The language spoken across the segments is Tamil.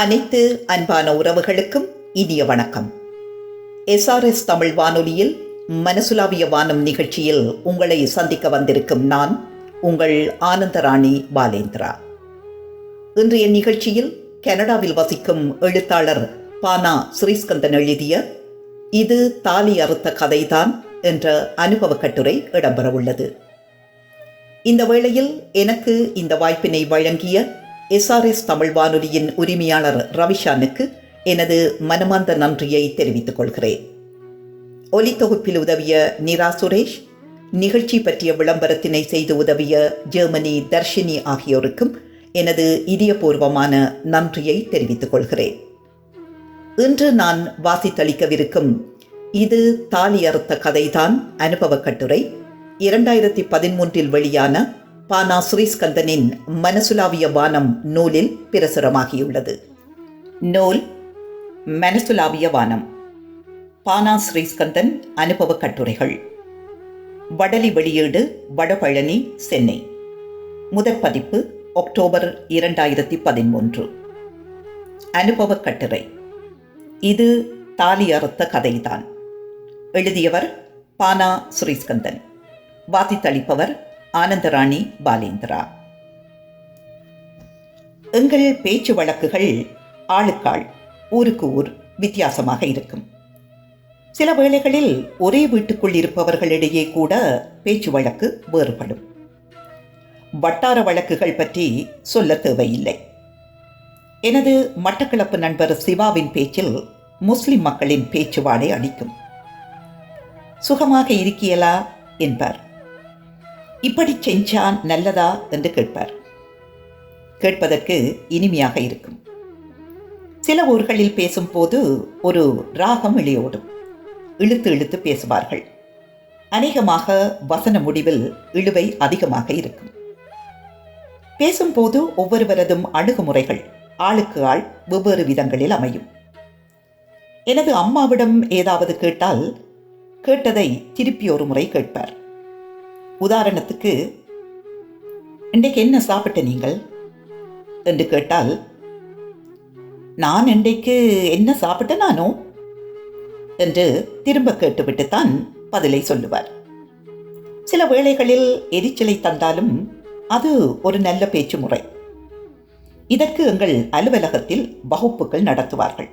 அனைத்து அன்பான உறவுகளுக்கும் இனிய வணக்கம். எஸ்ஆர்எஸ் தமிழ் வானொலியில் மனசுலாவிய வானம் நிகழ்ச்சியில் உங்களை சந்திக்க வந்திருக்கும் நான் உங்கள் ஆனந்தராணி பாலேந்திரா. இன்றைய நிகழ்ச்சியில் கனடாவில் வசிக்கும் எழுத்தாளர் பானா ஸ்ரீஸ்கந்தன் எழுதிய இது தாலி அறுத்த கதைதான் என்ற அனுபவ கட்டுரை இடம்பெறவுள்ளது. இந்த வேளையில் எனக்கு இந்த வாய்ப்பினை வழங்கிய எஸ்ஆர்எஸ் தமிழ் வானொலியின் உரிமையாளர் ரவிஷானுக்கு எனது மனமார்ந்த நன்றியை தெரிவித்துக் கொள்கிறேன். ஒலித்தொகுப்பில் உதவிய நிரா சுரேஷ் நிகழ்ச்சி பற்றிய விளம்பரத்தினை செய்து உதவிய ஜெர்மனி தர்ஷினி ஆகியோருக்கும் எனது இதயபூர்வமான நன்றியை தெரிவித்துக் கொள்கிறேன். இன்று நான் வாசித்தளிக்கவிருக்கும் இது தாலி அறுத்த கதைதான் அனுபவ கட்டுரை. இரண்டாயிரத்தி பதிமூன்றில் வெளியான பானா ஸ்ரீஸ்கந்தனின் மனசுலாவிய வானம் நூலில் பிரசுரமாகியுள்ளது நூல் மனசுலாவிய வானம் பானா ஸ்ரீஸ்கந்தன் அனுபவ கட்டுரைகள் வடலி வெளியீடு வடபழனி சென்னை முதற் பதிப்பு அக்டோபர் இரண்டாயிரத்தி பதிமூன்று அனுபவ கட்டுரை இது தாலி அறுத்த கதைதான் எழுதியவர் பானா ஸ்ரீஸ்கந்தன் வாதித்தளிப்பவர் ஆனந்தராணி பாலேந்திரா. எங்கள் பேச்சு வழக்குகள் ஆளுக்காள் ஊருக்கு ஊர் வித்தியாசமாக இருக்கும். சில வேளைகளில் ஒரே வீட்டுக்குள் இருப்பவர்களிடையே கூட பேச்சு வழக்கு வேறுபடும். வட்டார வழக்குகள் பற்றி சொல்ல தேவையில்லை. எனது மட்டக்களப்பு நண்பர் சிவாவின் பேச்சில் முஸ்லிம் மக்களின் பேச்சுவாடை அளிக்கும். சுகமாக இருக்கியலா? என்பார். இப்படி செஞ்சான் நல்லதா? என்று கேட்பார். கேட்பதற்கு இனிமையாக இருக்கும். சில ஊர்களில் பேசும்போது ஒரு ராகம் இழையோடும் இழுத்து இழுத்து பேசுவார்கள். அநேகமாக வசன முடிவில் இழுவை அதிகமாக இருக்கும். பேசும்போது ஒவ்வொருவரதும் அணுகுமுறைகள் ஆளுக்கு ஆள் வெவ்வேறு விதங்களில் அமையும். எனது அம்மாவிடம் ஏதாவது கேட்டால் கேட்டதை திருப்பி ஒரு முறை கேட்பார். உதாரணத்துக்கு இன்றைக்கு என்ன சாப்பிட்ட நீங்கள்? என்று கேட்டால் நான் இன்றைக்கு என்ன சாப்பிட்ட நானோ? என்று திரும்ப கேட்டுவிட்டுத்தான் பதிலை சொல்லுவார். சில வேளைகளில் எரிச்சலை தந்தாலும் அது ஒரு நல்ல பேச்சு முறை. இதற்கு எங்கள் அலுவலகத்தில் வகுப்புகள் நடத்துவார்கள்.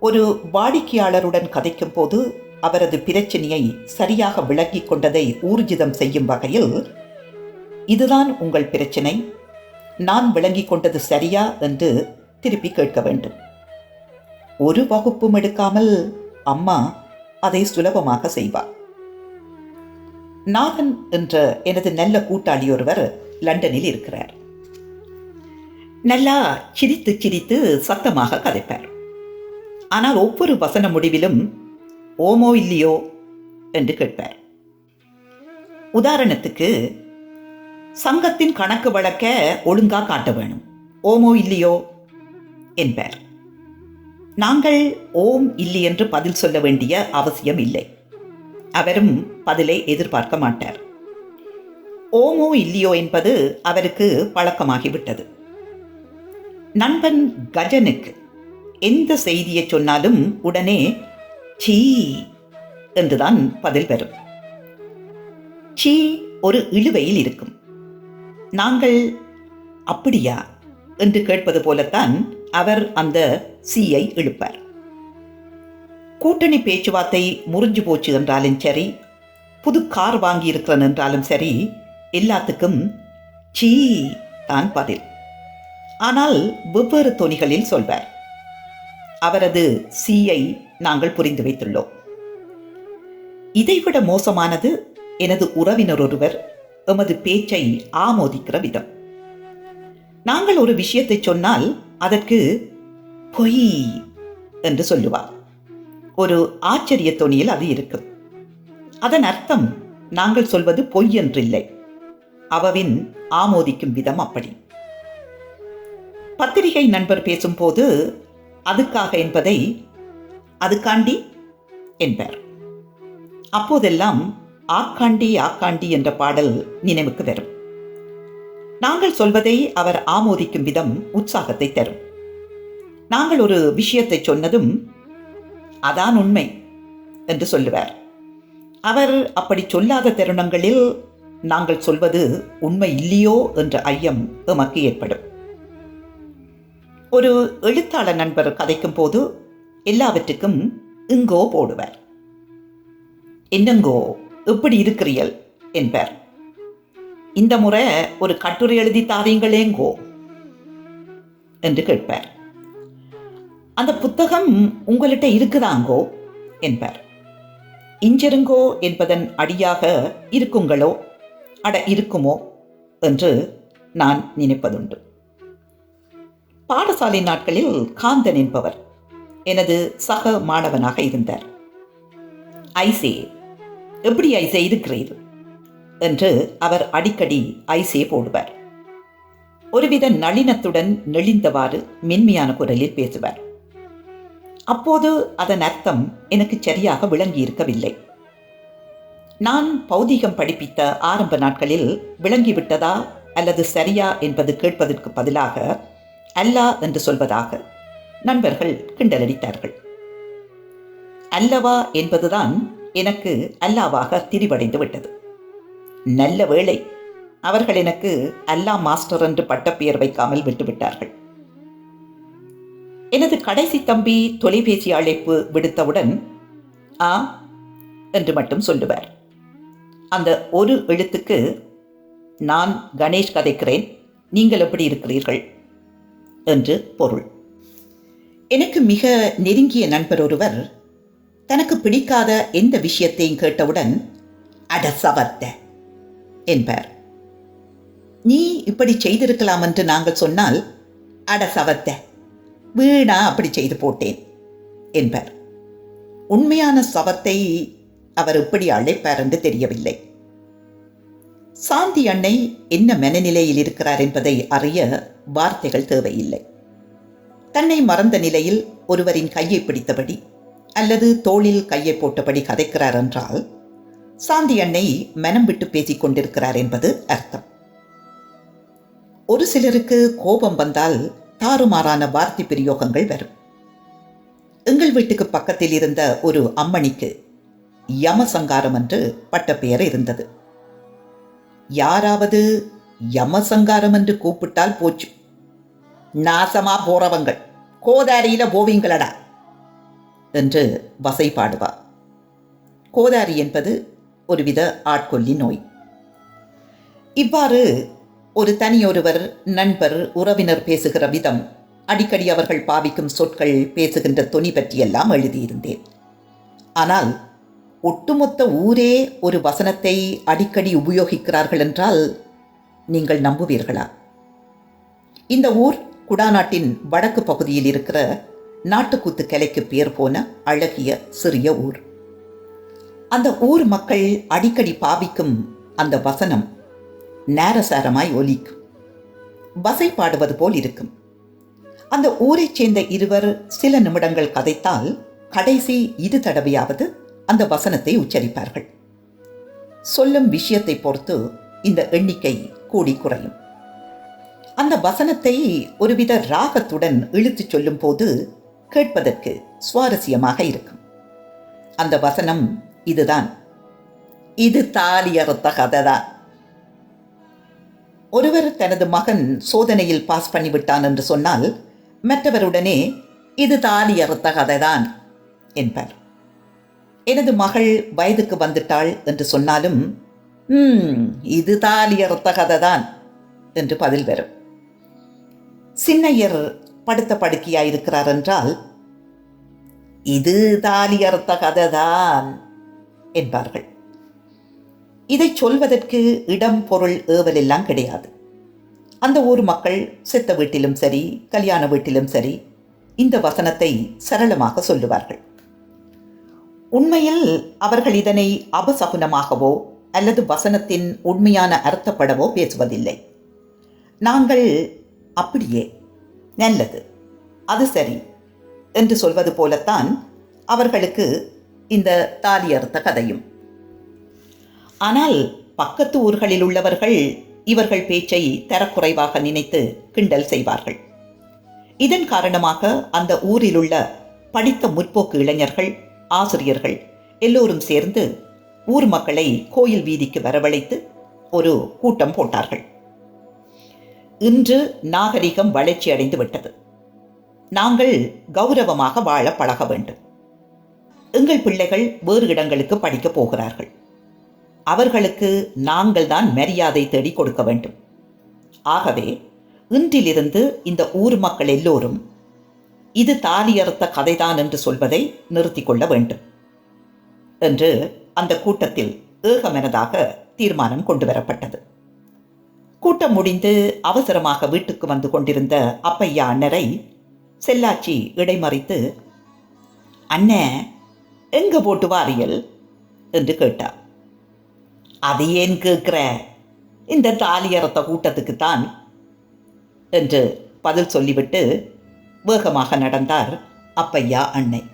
ஒரு வாடிக்கையாளருடன் கதைக்கும் போது அவரது பிரச்சனையை சரியாக விளங்கிக் கொண்டதை ஊர்ஜிதம் செய்யும் வகையில் இதுதான் உங்கள் பிரச்சனை. நான் விளங்கிக் கொண்டது சரியா? என்று திருப்பி கேட்க வேண்டும். ஒரு வகுப்பும் எடுக்காமல் அம்மா அதை சுலபமாக செய்வார் நாதன் என்ற எனது நல்ல கூட்டாளி ஒருவர் லண்டனில் இருக்கிறார். நல்லா சிரித்து சிரித்து சத்தமாக கதைப்பார். ஆனால் ஒவ்வொரு வசன முடிவிலும் ஓமோ இல்லையோ? என்று கேட்பார். உதாரணத்துக்கு சங்கத்தின் கணக்கு வழக்க ஒழுங்கா காட்ட வேணும். ஓமோ இல்லையோ? என்பார். நாங்கள் ஓம் இல்லை என்று பதில் சொல்ல வேண்டிய அவசியம் இல்லை. அவரும் பதிலை எதிர்பார்க்க மாட்டார். ஓமோ இல்லையோ என்பது அவருக்கு பழக்கமாகிவிட்டது. நண்பன் கஜனுக்கு எந்த செய்தியை சொன்னாலும் உடனே சீ என்றுதான் பதில் பெறும். சீ ஒரு இழுவையில் இருக்கும். நாங்கள் அப்படியா? என்று கேட்பது போலத்தான் அவர் அந்த சீயை இழுப்பார். கூட்டணி பேச்சுவார்த்தை முறிஞ்சு போச்சு என்றாலும் சரி புது கார் வாங்கியிருக்கிறேன் என்றாலும் சரி எல்லாத்துக்கும் சீ தான் பதில். ஆனால் வெவ்வேறு தொனிகளில் சொல்வார். அவரது சீயை நாங்கள் புரிந்து வைத்துள்ளோம். இதைவிட மோசமானது எனது உறவினர் ஒருவர் எமது பேச்சை ஆமோதிக்கிற விதம். நாங்கள் ஒரு விஷயத்தை சொன்னால் அதற்கு பொய் என்று சொல்லுவார். ஒரு ஆச்சரிய தொனியில் அது இருக்கும். அதன் அர்த்தம் நாங்கள் சொல்வது பொய் என்றில்லை. அவவின் ஆமோதிக்கும் விதம் அப்படி. பத்திரிகை நண்பர் பேசும்போது அதுக்காக என்பதை அதுக்காண்டி என்பார். அப்போதெல்லாம் ஆக்காண்டி ஆக்காண்டி என்ற பாடல் நினைவுக்கு வரும் நாங்கள் சொல்வதை அவர் ஆமோதிக்கும் விதம் உற்சாகத்தை தரும். நாங்கள் ஒரு விஷயத்தை சொன்னதும் அதான் உண்மை என்று சொல்லுவார். அவர் அப்படி சொல்லாத தருணங்களில் நாங்கள் சொல்வது உண்மை இல்லையோ என்ற ஐயம் எமக்கு ஏற்படும். ஒரு எழுத்தாளர் நண்பர் கதைக்கும் போது எல்லாவற்றுக்கும் இங்கோ போடுவர். என்னங்கோ எப்படி இருக்கிறீர்கள் என்பார். இந்த முறை ஒரு கட்டுரை எழுதி தாரீங்களேங்கோ என்று கேட்பார். அந்த புத்தகம் உங்கள்கிட்ட இருக்குதாங்கோ? என்பார். இஞ்சிருங்கோ என்பதன் அடியாக இருக்குங்களோ? அட இருக்குமோ? என்று நான் நினைப்பதுண்டு. பாடசாலை நாட்களில் காந்தன் என்பவர். எனது சக மாணவனாக இருந்தார். ஐசே எப்படி ஐசே இருக்கிறீர்? என்று அவர் அடிக்கடி ஐசே போடுவார். ஒருவித நளினத்துடன் நெளிந்தவாறு மென்மையான குரலில் பேசுவார். அப்போது அதன் அர்த்தம் எனக்கு சரியாக விளங்கியிருக்கவில்லை. நான் பௌதிகம் படிப்பித்த ஆரம்ப நாட்களில் விளங்கிவிட்டதா அல்லது சரியா என்பது கேட்பதற்கு பதிலாக அல்லா என்று சொல்வதாக நண்பர்கள் கிண்டலடித்தார்கள். அல்லவா என்பதுதான் எனக்கு அல்லாவாக திரிவடைந்து விட்டது. நல்ல வேளை அவர்கள் எனக்கு அல்லா மாஸ்டர் என்று பட்டப்பெயர் வைக்காமல் விட்டுவிட்டார்கள். எனது கடைசி தம்பி தொலைபேசி அழைப்பு விடுத்தவுடன் ஆ என்று மட்டும் சொல்லுவார். அந்த ஒரு எழுத்துக்கு நான் கணேஷ் கதைக்கிறேன் நீங்கள் எப்படி இருக்கிறீர்கள்? என்று பொருள். எனக்கு மிக நெருங்கிய நண்பர் ஒருவர் தனக்கு பிடிக்காத எந்த விஷயத்தையும் கேட்டவுடன் அட சவர்த்த என்பார். நீ இப்படி செய்திருக்கலாம் என்று நாங்கள் சொன்னால் அட சவர்த்த வீணா அப்படி செய்து போட்டேன் என்பார். உண்மையான சவத்தை அவர் இப்படி அழைப்பார் என்று தெரியவில்லை. சாந்தி அன்னை என்ன மனநிலையில் இருக்கிறார் என்பதை அறிய வார்த்தைகள் தேவையில்லை. தன்னை மறந்த நிலையில் ஒருவரின் கையை பிடித்தபடி அல்லது தோளில் கையை போட்டபடி கதைக்கிறார் என்றால் சாந்தி அன்னை மனம் விட்டு பேசிக் கொண்டிருக்கிறார் என்பது அர்த்தம். ஒரு சிலருக்கு கோபம் வந்தால் தாறுமாறான வார்த்தை பிரயோகங்கள் வரும். எங்கள் வீட்டுக்கு பக்கத்தில் இருந்த ஒரு அம்மணிக்கு யமசங்காரம் என்று பட்டப்பெயர் இருந்தது. யாராவது யமசங்காரம் என்று கூப்பிட்டால் போச்சு. நாசமா போறவங்கள் கோதாரியில போவீங்களடா என்று வசை பாடுவா. கோதாரி என்பது ஒருவித ஆட்கொல்லி நோய். இவ்வாறு ஒரு தனியொருவர் நண்பர் உறவினர் பேசுகிற விதம் அடிக்கடி அவர்கள் பாவிக்கும் சொற்கள் பேசுகின்ற தொனி பற்றியெல்லாம் எழுதியிருந்தேன். ஆனால் ஒட்டுமொத்த ஊரே ஒரு வசனத்தை அடிக்கடி உபயோகிக்கிறார்கள் என்றால் நீங்கள் நம்புவீர்களா? இந்த ஊர் குடாநாட்டின் வடக்கு பகுதியில் இருக்கிற நாட்டுக்கூத்து கிளைக்கு பேர் போன அழகிய சிறிய ஊர். அந்த ஊர் மக்கள் அடிக்கடி பாவிக்கும் அந்த வசனம் நேரசாரமாய் ஒலிக்கும். வசை பாடுவது போல் இருக்கும். அந்த ஊரைச் சேர்ந்த இருவர் சில நிமிடங்கள் கதைத்தால் கடைசி இரு தடவையாவது அந்த வசனத்தை உச்சரிப்பார்கள். சொல்லும் விஷயத்தை பொறுத்து இந்த எண்ணிக்கை கூடி குறையும். அந்த வசனத்தை ஒருவித ராகத்துடன் இழுத்துச் சொல்லும் போது கேட்பதற்கு சுவாரஸ்யமாக இருக்கும். அந்த வசனம் இதுதான். இது தாலியறுத்த கதை கதைதான் ஒருவர் தனது மகன் சோதனையில் பாஸ் பண்ணிவிட்டான் என்று சொன்னால் மற்றவருடனே இது தாலி அறுத்த கதைதான் என்பார். எனது மகள் வயதுக்கு வந்துட்டாள் என்று சொன்னாலும் ம் இது தாலி அறுத்த கதைதான் என்று பதில் வரும். சின்னையர் படுத்த படுக்கையாயிருக்கிறார் என்றால் இது தாலி அறுத்த கதைதான் என்பார்கள். இதை சொல்வதற்கு இடம் பொருள் ஏவல் எல்லாம் கிடையாது. அந்த ஊர் மக்கள் செத்த வீட்டிலும் சரி கல்யாண வீட்டிலும் சரி இந்த வசனத்தை சரளமாக சொல்லுவார்கள். உண்மையில் அவர்கள் இதனை அபசகுனமாகவோ அல்லது வசனத்தின் உண்மையான அர்த்தப்படவோ பேசுவதில்லை. நாங்கள் அப்படியே. நல்லது. அது சரி என்று சொல்வது போலத்தான் அவர்களுக்கு இந்த தாலி அறுத்த கதையும். ஆனால் பக்கத்து ஊர்களில் உள்ளவர்கள் இவர்கள் பேச்சை தரக்குறைவாக நினைத்து கிண்டல் செய்வார்கள். இதன் காரணமாக அந்த ஊரில் உள்ள படித்த முற்போக்கு இளைஞர்கள் ஆசிரியர்கள் எல்லோரும் சேர்ந்து ஊர் மக்களை கோயில் வீதிக்கு வரவழைத்து ஒரு கூட்டம் போட்டார்கள். இன்று நாகரிகம் வளர்ச்சி அடைந்து விட்டது. நாங்கள் கௌரவமாக வாழ பழக வேண்டும். எங்கள் பிள்ளைகள் வேறு இடங்களுக்கு படிக்கப் போகிறார்கள். அவர்களுக்கு நாங்கள் தான் மரியாதை தேடி கொடுக்க வேண்டும். ஆகவே இன்றிலிருந்து இந்த ஊர் மக்கள் எல்லோரும் இது தாலியறுத்த கதைதான் என்று சொல்வதை நிறுத்திக் கொள்ள வேண்டும் என்று அந்த கூட்டத்தில் ஏகமனதாக தீர்மானம் கொண்டு வரப்பட்டது. கூட்டம் முடிந்து அவசரமாக வீட்டுக்கு வந்து கொண்டிருந்த அப்பையா அண்ணரை செல்லாச்சி இடைமறித்து அண்ணே எங்க போட்டு வாரியல்? என்று கேட்டார். அது ஏன் கேட்கிற? இந்த தாலியரத்த கூட்டத்துக்குத்தான் என்று பதில் சொல்லிவிட்டு வேகமாக நடந்தார் அப்பையா அன்னை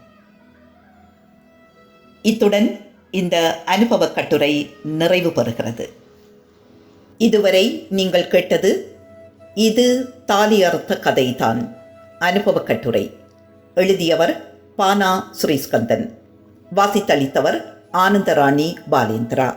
இத்துடன் இந்த அனுபவக் கட்டுரை நிறைவு பெறுகிறது. இதுவரை நீங்கள் கேட்டது இது தாலி அறுத்த கதைதான். அனுபவ கட்டுரை எழுதியவர் பானா சுரேஸ்கந்தன் வாசித்தளித்தவர் ஆனந்தராணி பாலேந்திரா.